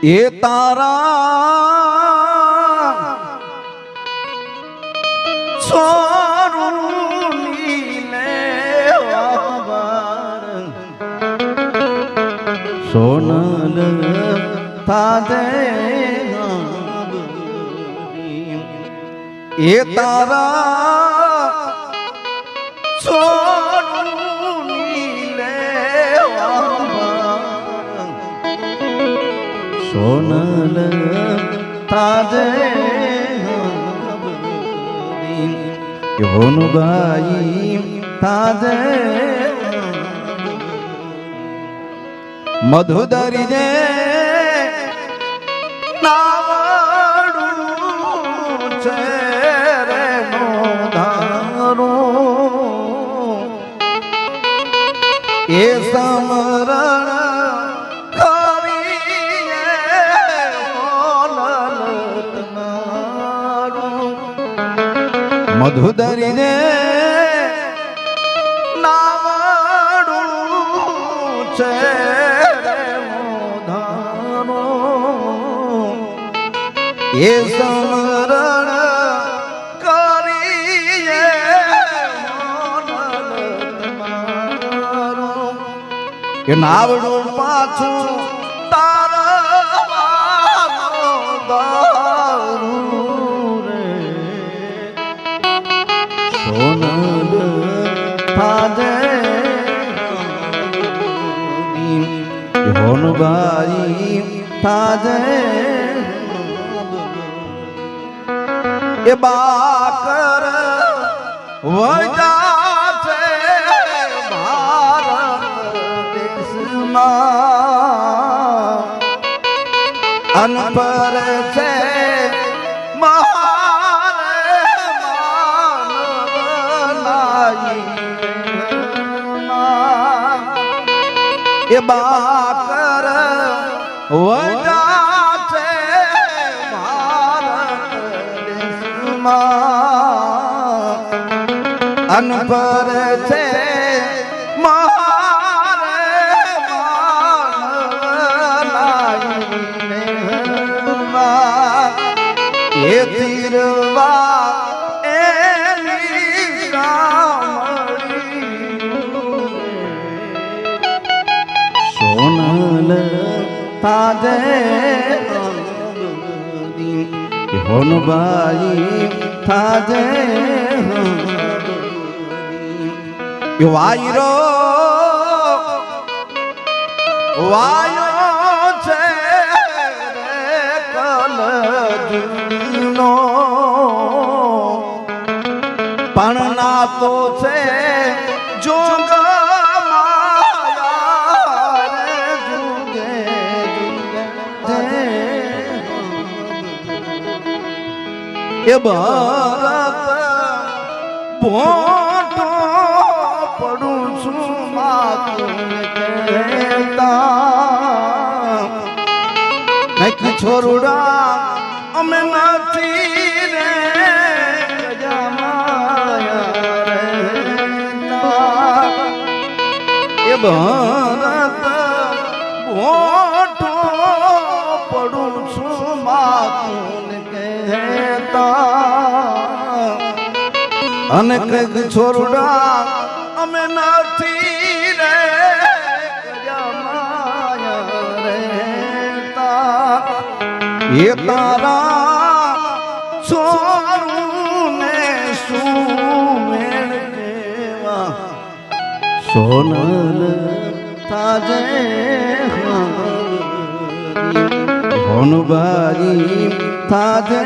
એ તારા સોનલ તાદે એ તારા સોનલ તાજે હોનુબાઈ તાજે મધુદરી જે નાવડું મધુદરીને નાવડું છે. એ સમરણ કરીએ. એ નાવડું પાછું તારવાનો સોનલ થાજે. હોનબાઈ થાજે. એ બાકર વજા છે ભારત અનપર છે મહારે એ બાકર વડા છે ભારત દેશમાં અનપર છે તાજે હોનબાઈ થાજે વાયરો વાયો છે રે કલજનો પણ ના તો છે એ ભોટો પડું છું માતા છોરુડા અમે નથી રે. એ ભરત ભોટો પડું છું માતું કહેતા અને કંઈક છોરડા અમે નથી રે. એ તારા છોરું ને શું મેળ કેવા સોનલ તાજે હોનબારી તાજે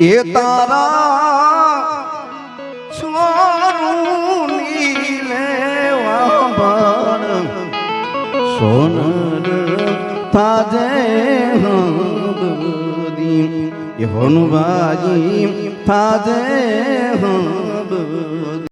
એ તારા છોરું લેવા બાર સોનલ તાજે હબદી એ હોનબાજી તાજે હબદી